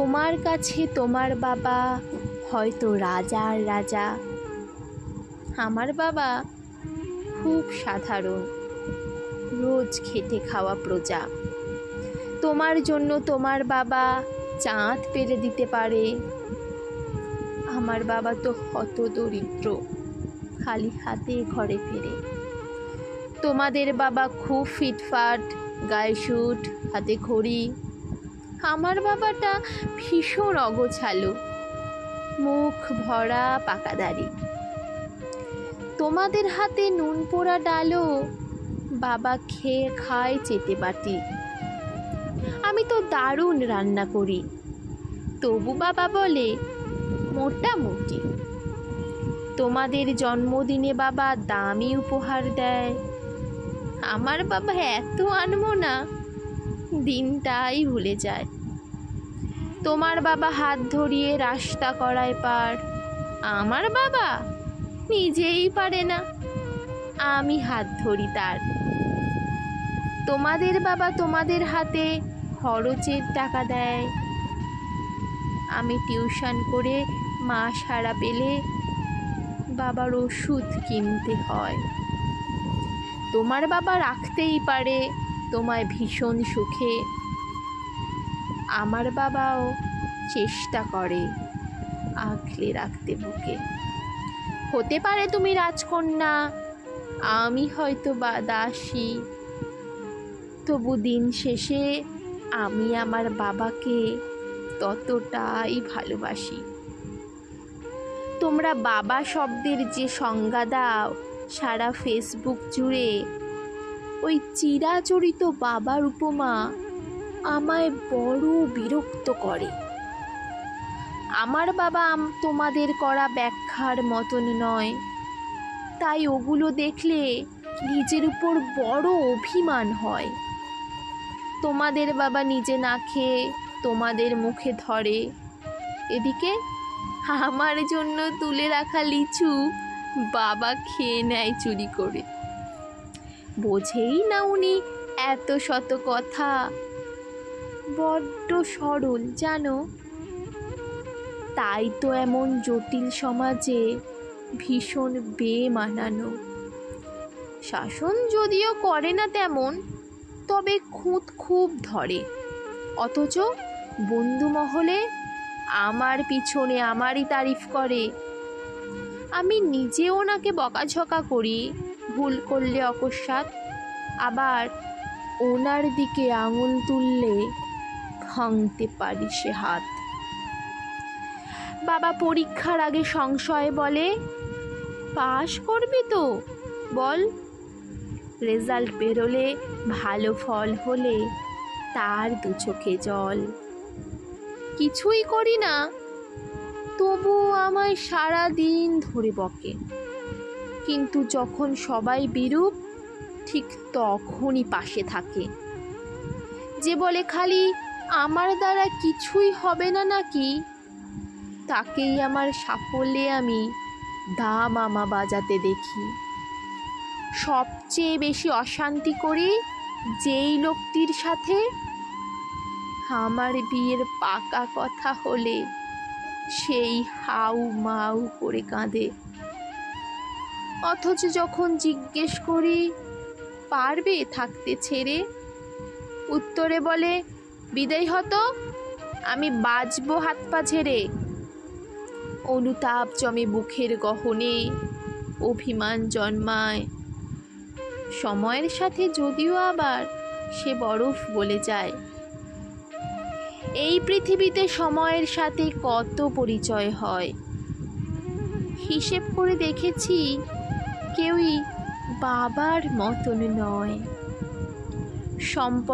তোমার কাছে তোমার বাবা, হয়তো রাজার রাজা। আমার বাবা খুব সাধারণ, রোজ খেটে খাওয়া প্রজা। তোমার জন্য তোমার বাবা চাঁদ পেরে দিতে পারে। আমার বাবা তো হত দরিদ্র, খালি হাতে ঘরে ফেরে। তোমাদের বাবা খুব ফিটফাট, গায়ে শুট হাতে খড়ি আমার বাবাটা ভীষণ অগোছালো। মুখ ভরা, পাকাদারি। তোমাদের হাতে নুন পোড়া ডালও বাবা খেয়ে খায় চেটে বাটি। আমি তো দারুণ রান্না করি। তবু বাবা বলে মোটামুটি তোমাদের জন্মদিনে বাবা দামি উপহার দেয়। আমার বাবা এত আনব না দিনটাই ভুলে যায়। তোমার বাবা হাত ধরিয়ে রাস্তা করায় পার, আমার বাবা নিজেই পারে না, আমি হাত ধরি তার। তোমাদের বাবা তোমাদের হাতে খরচের টাকা দেয়। আমি টিউশন করে মা সারা পেলে বাবার ওষুধ কিনতে হয়। তোমার বাবা রাখতেই পারে তোমায় ভীষণ সুখে। আমার বাবাও চেষ্টা করে আঁকলে রাখতে বুকে। হতে পারে তুমি রাজকন্যা, আমি হয়তো বা দাসী। তবু দিন শেষে আমি আমার বাবাকে ততটাই ভালোবাসি। তোমরা বাবা শব্দের যে সংজ্ঞা দাও, সারা ফেসবুক জুড়ে ওই চিরাচরিত বাবার উপমা আমায় বড় বিরক্ত করে। আমার বাবা তোমাদের করা ব্যাখ্যার মতন নয়। তাই ওগুলো দেখলে নিজের উপর বড় অভিমান হয়। তোমাদের বাবা নিজে না খেয়ে তোমাদের মুখে ধরে। এদিকে আমার জন্য তুলে রাখা লিচু বাবা খেয়ে নেয় চুরি করে। বোঝেই না উনি এত শত কথা। বড্ড সরল, জানো? তাই তো এমন জটিল সমাজে ভীষণ বেমানানো। শাসন যদিও করে না তেমন, তবে খুঁত খুব ধরে। অথচ বন্ধু মহলে আমার পিছনে আমারই তারিফ করে। আমি নিজে ওনাকে বকাঝকা করি। ভুল করলে অকস্মাৎ। আবার ওনার দিকে আঙুল তুললে ভাঙতে পারি সে হাত। বাবা পরীক্ষার আগে সংশয় বলে, পাশ করবি তো, বল। রেজাল্ট বেরোলে ভালো ফল হলে তার দু চোখে জল। কিছুই করি না তবু আমায় সারা দিন ধরে বকে। কিন্তু যখন সবাই বিরূপ, ঠিক তখনই পাশে থাকে। যে বলে, খালি আমার দ্বারা কিছুই হবে না নাকি? তাকেই আমার সাফল্যে আমি দা মামা বাজাতে দেখি। সবচেয়ে বেশি অশান্তি করি যেই লোকটির সাথে আমার বিয়ের পাকা কথা হলে সেই হাউ মাউ করে কাঁদে। অথচ যখন জিজ্ঞেস করি, পারবে থাকতে ছেড়ে? উত্তরে বলে, বিদায় হতো, আমি বাজবো হাত পা ছেড়ে অনুতাপ জমে বুকের গহনে, অভিমান জন্মায়। সময়ের সাথে যদিও আবার সে বরফ গলে যায়। এই পৃথিবীতে সময়ের সাথে কত পরিচয় হয়? হিসেব করে দেখেছি কেউই বাবার মতন নয়। সম্পর্ক